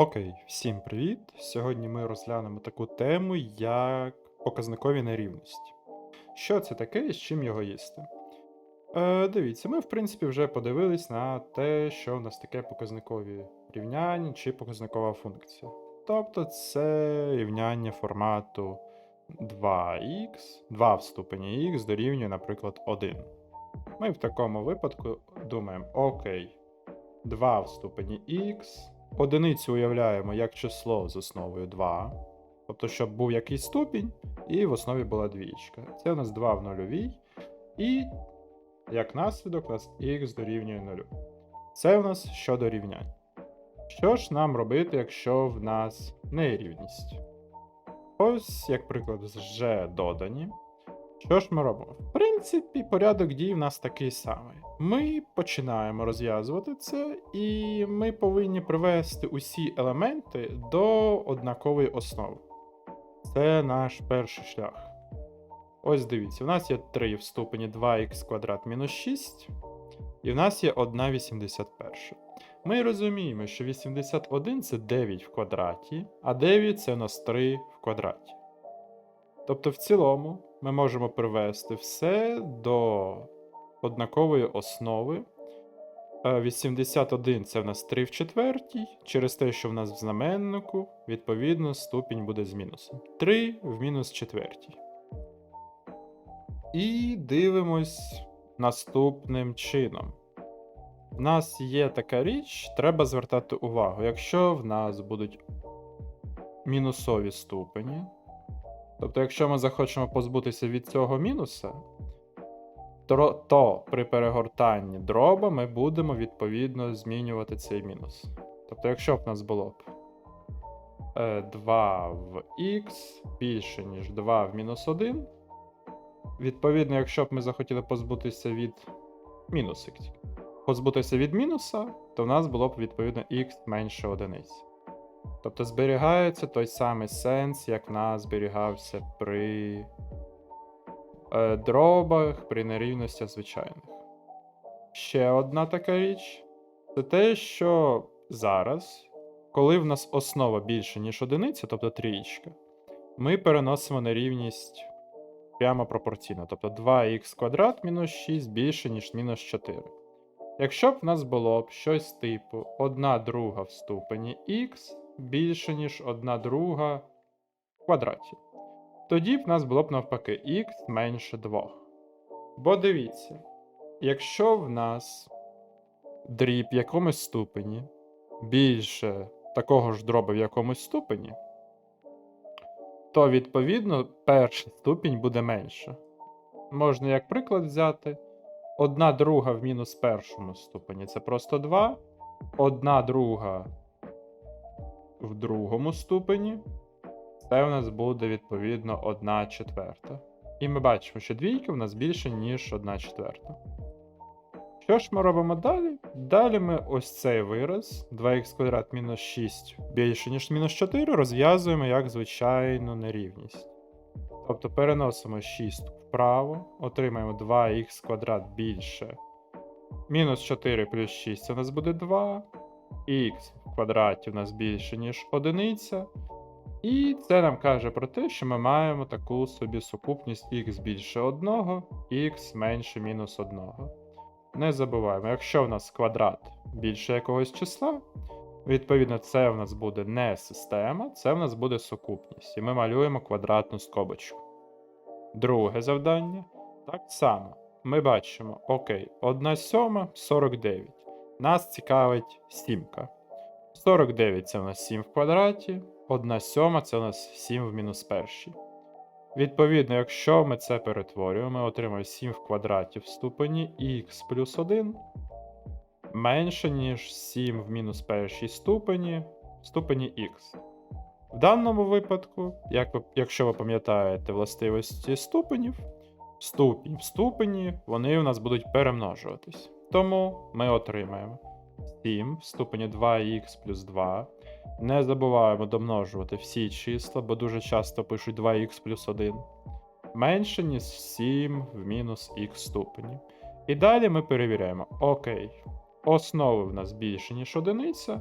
Окей, всім привіт! Сьогодні ми розглянемо таку тему, як показникові нерівності. Що це таке і з чим його їсти? Е, дивіться, ми, в принципі, вже подивились на те, що в нас таке показникові рівняння чи показникова функція. Тобто це рівняння формату 2х, 2 в ступені х дорівнює, наприклад, 1. Ми в такому випадку думаємо: окей, 2 в ступені х. Одиницю уявляємо як число з основою 2. Тобто, щоб був якийсь ступінь, і в основі була двічка. Це у нас 2 в нульовій. І як наслідок у нас х дорівнює 0. Це у нас щодо рівнянь. Що ж нам робити, якщо в нас нерівність? Ось, як приклад, вже додані. Що ж ми робимо? В принципі, порядок дій в нас такий самий. Ми починаємо розв'язувати це, і ми повинні привести усі елементи до однакової основи. Це наш перший шлях. Ось дивіться, у нас є 3 в ступені 2х квадрат мінус 6, і в нас є 1,81. Ми розуміємо, що 81 це 9 в квадраті, а 9 це у нас 3 в квадраті. Тобто, в цілому, ми можемо привести все до однакової основи. Е, 81 це в нас 3 в четвертій. Через те, що в нас в знаменнику, відповідно, ступінь буде з мінусом. 3 в мінус четвертій. І дивимось наступним чином. В нас є така річ, треба звертати увагу. Якщо в нас будуть мінусові ступені, Тобто, якщо ми захочемо позбутися від цього мінуса, то, то при перегортанні дроба ми будемо відповідно змінювати цей мінус. Тобто, якщо б в нас було б е, 2 в х більше, ніж 2 в мінус 1, відповідно, якщо б ми захотіли позбутися від мінуса, позбутися від мінуса, то в нас було б відповідно х менше одиниці. Тобто зберігається той самий сенс, як в нас зберігався при е, дробах, при нерівностях звичайних. Ще одна така річ це те, що зараз, коли в нас основа більше, ніж одиниця, тобто трієчка, ми переносимо нерівність прямо пропорційно. Тобто 2х квадрат мінус 6 більше, ніж мінус 4. Якщо б в нас було б щось типу 1 друга в ступені х більше, ніж 1 друга в квадраті. Тоді б нас було б навпаки х менше 2. Бо дивіться, якщо в нас дріб в якомусь ступені більше такого ж дроба в якомусь ступені, то відповідно перший ступінь буде менше. Можна як приклад взяти. Одна друга в мінус першому ступені це просто 2. Одна друга в другому ступені. Це у нас буде відповідно 1 четверта. І ми бачимо, що двійка в нас більше, ніж 1 четверта. Що ж ми робимо далі? Далі ми ось цей вираз 2х квадрат мінус 6 більше, ніж мінус 4, розв'язуємо як звичайну нерівність. Тобто переносимо 6 вправо, отримаємо 2х квадрат більше. Мінус 4 плюс 6 це у нас буде 2. Х в квадраті у нас більше, ніж одиниця. І це нам каже про те, що ми маємо таку собі сукупність х більше 1, х менше мінус 1. Не забуваємо, якщо в нас квадрат більше якогось числа, відповідно, це в нас буде не система, це в нас буде сукупність. І ми малюємо квадратну скобочку. Друге завдання. Так само. Ми бачимо, окей, 1 сьома 49. Нас цікавить сімка. 49 це у нас 7 в квадраті, 1 сьома це у нас 7 в мінус першій. Відповідно, якщо ми це перетворюємо, ми отримаємо 7 в квадраті в ступені х плюс 1 менше, ніж 7 в мінус першій ступені в ступені х. В даному випадку, як ви, якщо ви пам'ятаєте властивості ступенів, ступінь в ступені вони у нас будуть перемножуватись. Тому ми отримаємо 7 в ступені 2х плюс 2. Не забуваємо домножувати всі числа, бо дуже часто пишуть 2х плюс 1. Менше, ніж 7 в мінус х ступені. І далі ми перевіряємо: Окей, основи в нас більше, ніж одиниця.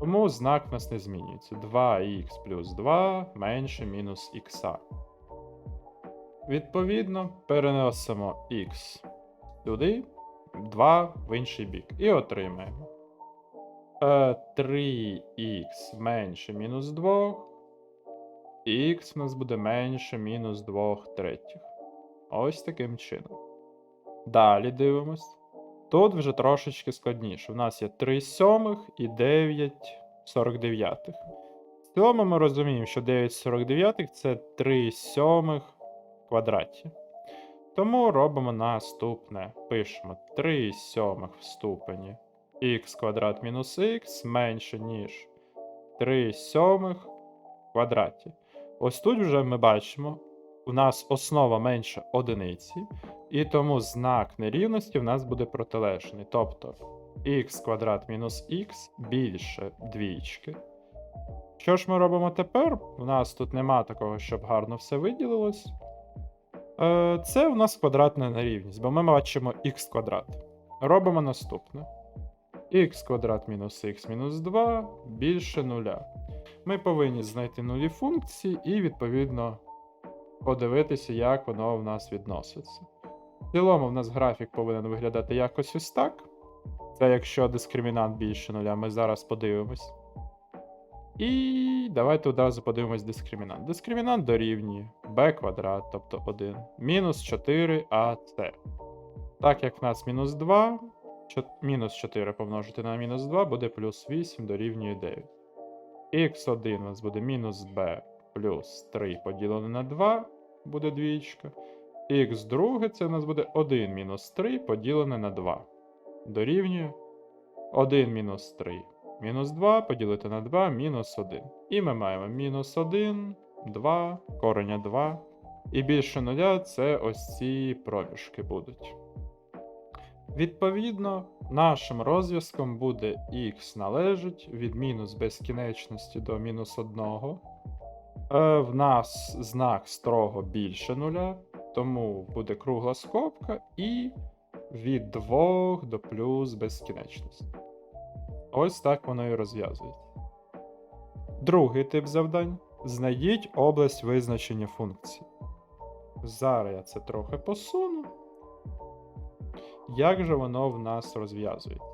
Тому знак у нас не змінюється. 2х плюс 2 менше мінус х. Відповідно, переносимо х сюди, 2 в інший бік. І отримаємо. Е, 3х менше мінус 2. Х у нас буде менше мінус 2 третіх. Ось таким чином. Далі дивимось. Тут вже трошечки складніше. У нас є 3 сьомих і 9 49. В цілому ми розуміємо, що 9 49 це 3 сьомих в квадраті. Тому робимо наступне. Пишемо 3 сьомих в ступені х квадрат мінус х менше, ніж 3 сьомих в квадраті. Ось тут вже ми бачимо, у нас основа менше одиниці, і тому знак нерівності в нас буде протилежний. Тобто х квадрат мінус х більше двічки. Що ж ми робимо тепер? У нас тут нема такого, щоб гарно все виділилось. Е, Це у нас квадратна нерівність, бо ми бачимо х квадрат. Робимо наступне. х квадрат мінус х мінус 2 більше нуля. Ми повинні знайти нулі функції і, відповідно, подивитися, як воно в нас відноситься. В цілому, в нас графік повинен виглядати якось ось так. Це якщо дискримінант більше нуля, ми зараз подивимось. І давайте одразу подивимось дискримінант. Дискримінант дорівнює b квадрат, тобто 1, мінус 4ac. Так як в нас мінус 2, мінус 4 помножити на мінус 2 буде плюс 8 дорівнює 9. х1 у нас буде мінус b плюс 3 поділене на 2 буде двічка. х друге це у нас буде 1 мінус 3 поділене на 2. Дорівнює 1 мінус 3. Мінус 2 поділити на 2 мінус 1. І ми маємо мінус 1, 2, кореня 2. І більше нуля це ось ці проміжки будуть. Відповідно, нашим розв'язком буде х належить від мінус безкінечності до мінус 1. Е, в нас знак строго більше нуля, тому буде кругла скобка і від 2 до плюс безкінечності. Ось так воно і розв'язується. Другий тип завдань. Знайдіть область визначення функції. Зараз я це трохи посуну. Як же воно в нас розв'язується?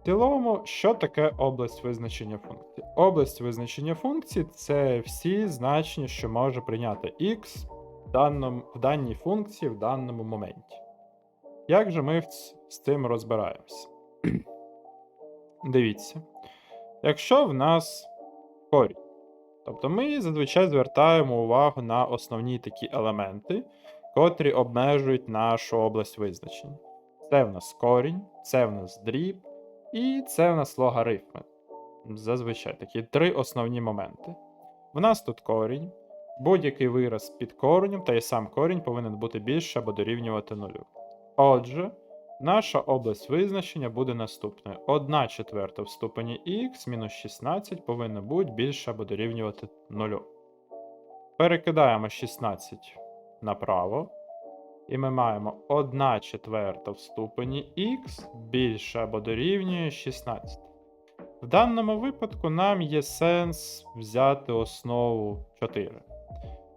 В цілому, що таке область визначення функції? Область визначення функції це всі значення, що може прийняти x в, даному, в даній функції в даному моменті. Як же ми з цим розбираємося? Дивіться, якщо в нас корінь, тобто ми зазвичай звертаємо увагу на основні такі елементи, котрі обмежують нашу область визначення. Це в нас корінь, це в нас дріб, і це в нас логарифми. Зазвичай такі три основні моменти. В нас тут корінь, будь-який вираз під коренем, та й сам корінь повинен бути більше або дорівнювати нулю. Отже, наша область визначення буде наступною. 1 четверта в ступені х мінус 16 повинна бути більше або дорівнювати 0. Перекидаємо 16 направо. І ми маємо 1 четверта в ступені х більше або дорівнює 16. В даному випадку нам є сенс взяти основу 4.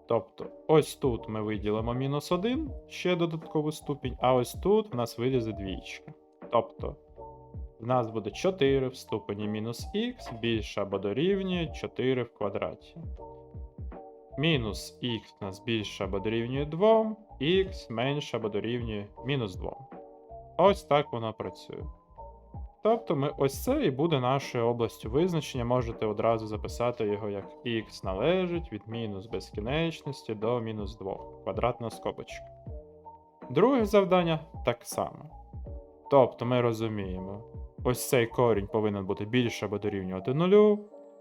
Тобто, ось тут ми виділимо мінус 1, ще додатковий ступінь, а ось тут в нас вилізе двічка. Тобто, в нас буде 4 в ступені мінус х більше або дорівнює 4 в квадраті. Мінус х у нас більше або дорівнює 2, х менше або дорівнює мінус 2. Ось так воно працює. Тобто ми ось це і буде нашою областю визначення. Можете одразу записати його як х належить від мінус безкінечності до мінус 2. Квадратна скобочка. Друге завдання так само. Тобто ми розуміємо, ось цей корінь повинен бути більше або дорівнювати нулю.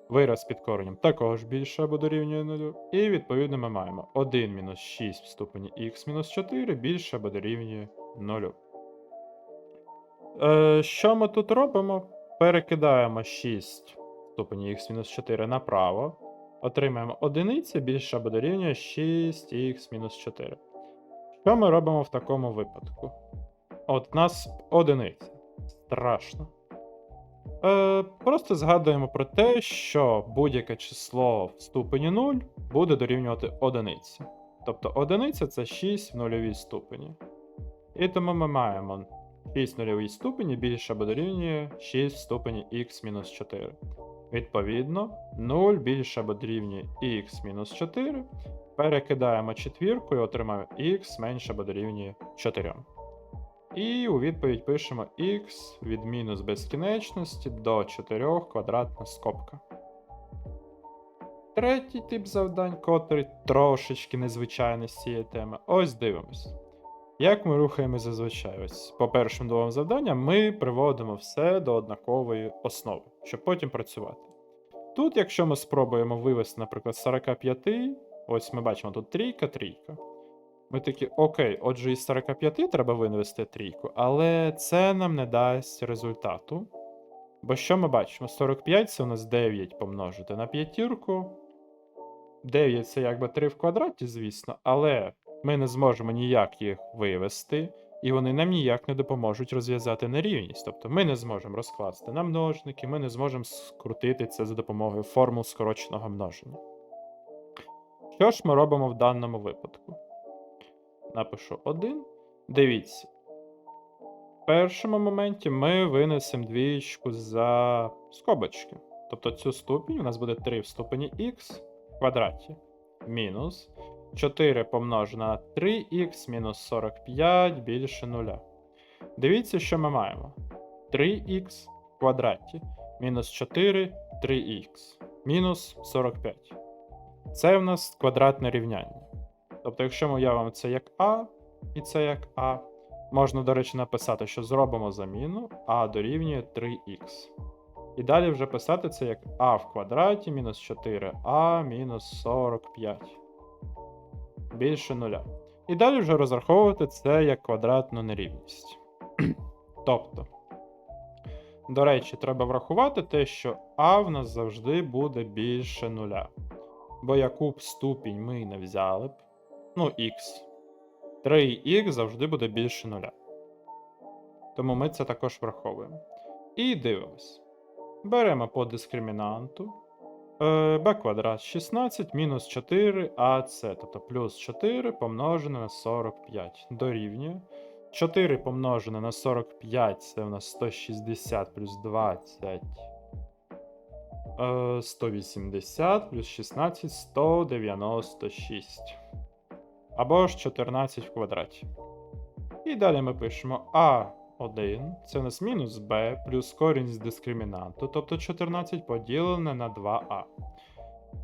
Вираз під коренем також більше або дорівнює 0. І відповідно ми маємо 1 мінус 6 в ступені х мінус 4 більше або дорівнює 0. Е, що ми тут робимо? Перекидаємо 6 в ступені х мінус 4 направо. Отримаємо одиниця більше або дорівнює 6х-4. Що ми робимо в такому випадку? От у нас одиниця. Страшно. Е, просто згадуємо про те, що будь-яке число в ступені 0 буде дорівнювати одиниці. Тобто одиниця це 6 в нульовій ступені. І тому ми маємо 6 в нульовій ступені більше або дорівнює 6 в ступені х мінус 4. Відповідно, 0 більше або дорівнює х мінус 4. Перекидаємо четвірку і отримаємо х менше або дорівнює 4. І у відповідь пишемо х від мінус безкінечності до 4 квадратна скобка. Третій тип завдань, котрий трошечки незвичайний з цієї теми. Ось дивимось. Як ми рухаємося зазвичай? Ось по першим двом завданням ми приводимо все до однакової основи, щоб потім працювати. Тут, якщо ми спробуємо вивести, наприклад, з 45, ось ми бачимо тут трійка, трійка. Ми такі, окей, отже, із 45 треба винести трійку, але це нам не дасть результату. Бо що ми бачимо? 45 це у нас 9 помножити на п'ятірку. 9 це якби 3 в квадраті, звісно, але ми не зможемо ніяк їх вивести, і вони нам ніяк не допоможуть розв'язати нерівність. Тобто ми не зможемо розкласти на множники, ми не зможемо скрутити це за допомогою формул скороченого множення. Що ж ми робимо в даному випадку? Напишу 1. Дивіться. В першому моменті ми винесемо двічку за скобочки. Тобто цю ступінь у нас буде 3 в ступені х в квадраті. Мінус 4 помножено на 3х мінус 45 більше 0. Дивіться, що ми маємо. 3х в квадраті мінус 4 3х мінус 45. Це в нас квадратне рівняння. Тобто, якщо ми уявимо це як А, і це як А, можна, до речі, написати, що зробимо заміну А дорівнює 3х. І далі вже писати це як А в квадраті мінус 4а мінус 45. Більше нуля. І далі вже розраховувати це як квадратну нерівність. тобто, до речі, треба врахувати те, що А в нас завжди буде більше нуля. Бо яку б ступінь ми не взяли б, ну, х, 3х завжди буде більше нуля. Тому ми це також враховуємо. І дивимось. Беремо по дискримінанту b квадрат 16 мінус 4 АС, тобто плюс 4 помножене на 45 дорівнює. 4 помножене на 45 це у нас 160 плюс 20. е, 180 плюс 16 196. Або ж 14 в квадраті. І далі ми пишемо А1, це у нас мінус b плюс корінь з дискримінанту, тобто 14 поділене на 2а.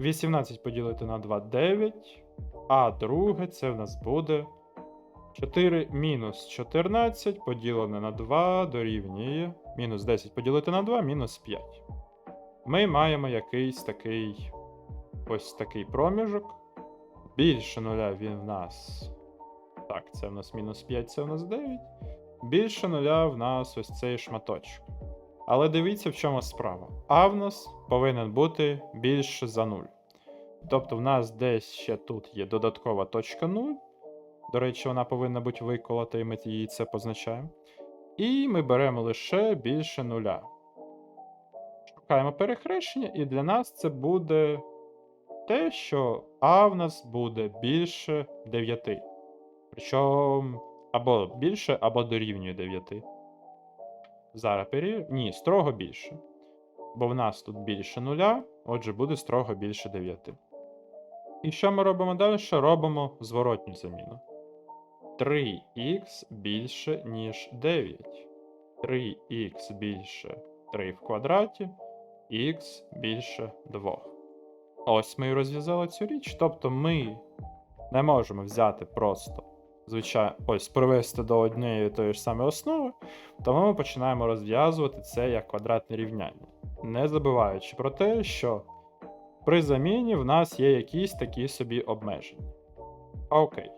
18 поділити на 2 9. А друге це в нас буде 4 мінус 14 поділене на 2 дорівнює. Мінус 10 поділити на 2 мінус 5. Ми маємо якийсь такий ось такий проміжок. Більше нуля він в нас. Так, це в нас мінус 5, це в нас 9. Більше нуля в нас ось цей шматочок. Але дивіться, в чому справа. А в нас повинен бути більше за 0. Тобто, в нас десь ще тут є додаткова точка 0. До речі, вона повинна бути виколота, і ми її це позначаємо. І ми беремо лише більше нуля. Шукаємо перехрещення, і для нас це буде те, що А в нас буде більше 9. Причому або більше, або дорівнює 9. Зараз перевірю. Ні, строго більше. Бо в нас тут більше нуля, отже, буде строго більше 9. І що ми робимо далі? Робимо зворотню заміну. 3х більше, ніж 9. 3х більше 3 в квадраті, х більше 2. Ось ми і розв'язали цю річ. Тобто ми не можемо взяти просто, звичайно, ось привести до однієї тої ж самої основи, тому ми починаємо розв'язувати це як квадратне рівняння, не забуваючи про те, що при заміні в нас є якісь такі собі обмеження. Окей.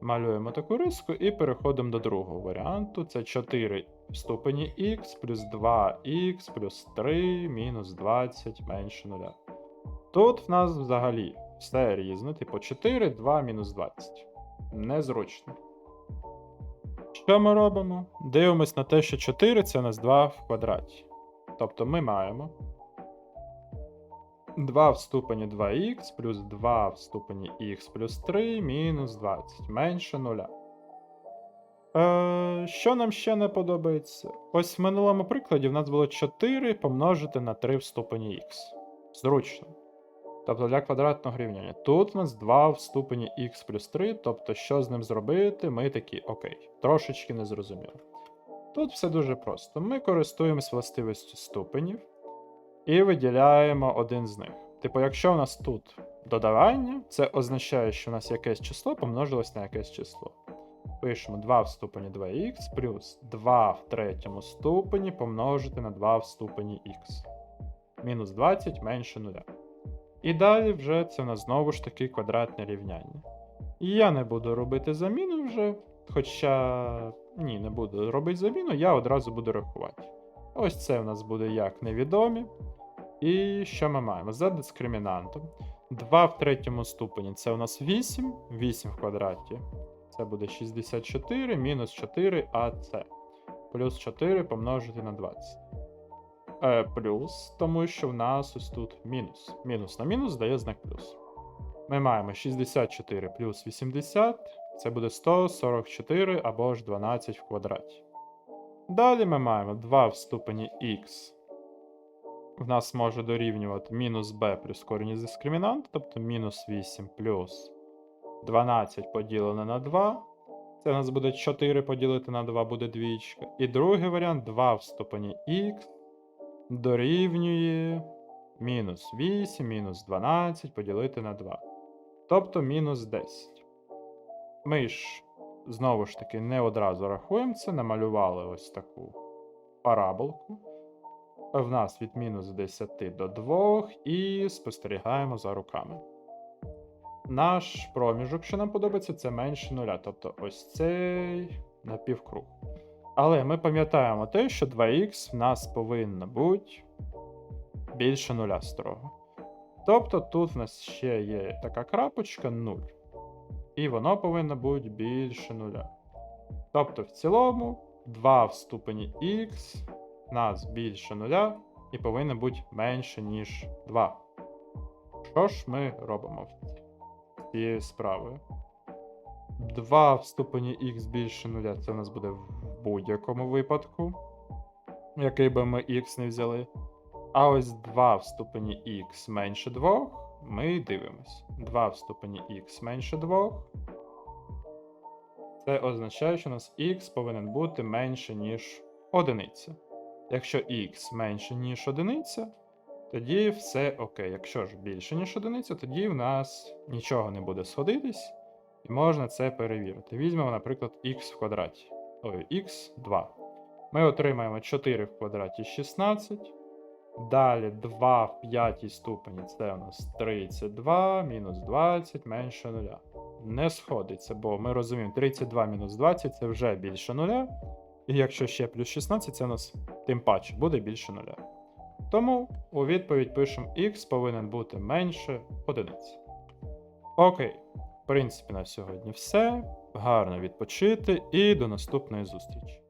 Малюємо таку риску і переходимо до другого варіанту. Це 4 в ступені х плюс 2х плюс 3 мінус 20 менше 0. Тут в нас взагалі все різне, типу 4, 2, мінус 20. Незручно. Що ми робимо? Дивимось на те, що 4 це у нас 2 в квадраті. Тобто ми маємо 2 в ступені 2х плюс 2 в ступені х плюс 3 мінус 20 менше 0. Е, що нам ще не подобається? Ось в минулому прикладі в нас було 4 помножити на 3 в ступені х. Зручно. Тобто для квадратного рівняння. Тут у нас 2 в ступені х плюс 3, тобто що з ним зробити, ми такі окей, трошечки не зрозуміло. Тут все дуже просто. Ми користуємось властивістю ступенів і виділяємо один з них. Типу, якщо у нас тут додавання, це означає, що у нас якесь число помножилось на якесь число. Пишемо 2 в ступені 2х плюс 2 в третьому ступені помножити на 2 в ступені х. Мінус 20 менше 0. І далі вже це у нас знову ж таки квадратне рівняння. І я не буду робити заміну вже, хоча ні, не буду робити заміну, я одразу буду рахувати. Ось це у нас буде як невідомі. І що ми маємо? За дискримінантом. 2 в третьому ступені це у нас 8, 8 в квадраті. Це буде 64 мінус 4 АЦ. Плюс 4 помножити на 20. Е, плюс, тому що в нас ось тут мінус. Мінус на мінус дає знак плюс. Ми маємо 64 плюс 80, це буде 144 або ж 12 в квадраті. Далі ми маємо 2 в ступені х. В нас може дорівнювати мінус b плюс корінь із дискримінанту, тобто мінус 8 плюс 12 поділене на 2. Це у нас буде 4 поділити на 2 буде двічка. І другий варіант 2 в ступені х дорівнює мінус 8, мінус 12 поділити на 2. Тобто мінус 10. Ми ж знову ж таки не одразу рахуємо це, намалювали ось таку параболку. В нас від мінус 10 до 2 і спостерігаємо за руками. Наш проміжок, що нам подобається, це менше нуля, тобто ось цей напівкруг. Але ми пам'ятаємо те, що 2х в нас повинно бути більше нуля строго. Тобто тут в нас ще є така крапочка 0. І воно повинно бути більше нуля. Тобто, в цілому, 2 в ступені х в нас більше нуля і повинно бути менше, ніж 2. Що ж ми робимо цією справою? 2 в ступені х більше нуля, це у нас буде в будь-якому випадку, який би ми х не взяли. А ось 2 в ступені х менше 2, ми дивимось. 2 в ступені х менше 2. Це означає, що у нас х повинен бути менше, ніж одиниця. Якщо х менше, ніж одиниця, тоді все окей. Якщо ж більше, ніж одиниця, тоді в нас нічого не буде сходитись, і можна це перевірити. Візьмемо, наприклад, х в квадраті. Ой, х2. Ми отримаємо 4 в квадраті 16. Далі 2 в п'ятій ступені це у нас 32, мінус 20 менше 0. Не сходиться, бо ми розуміємо, 32 мінус 20 це вже більше 0. І якщо ще плюс 16, це у нас тим паче буде більше 0. Тому у відповідь пишемо x повинен бути менше 1. Окей, в принципі, на сьогодні все. Гарно відпочити і до наступної зустрічі.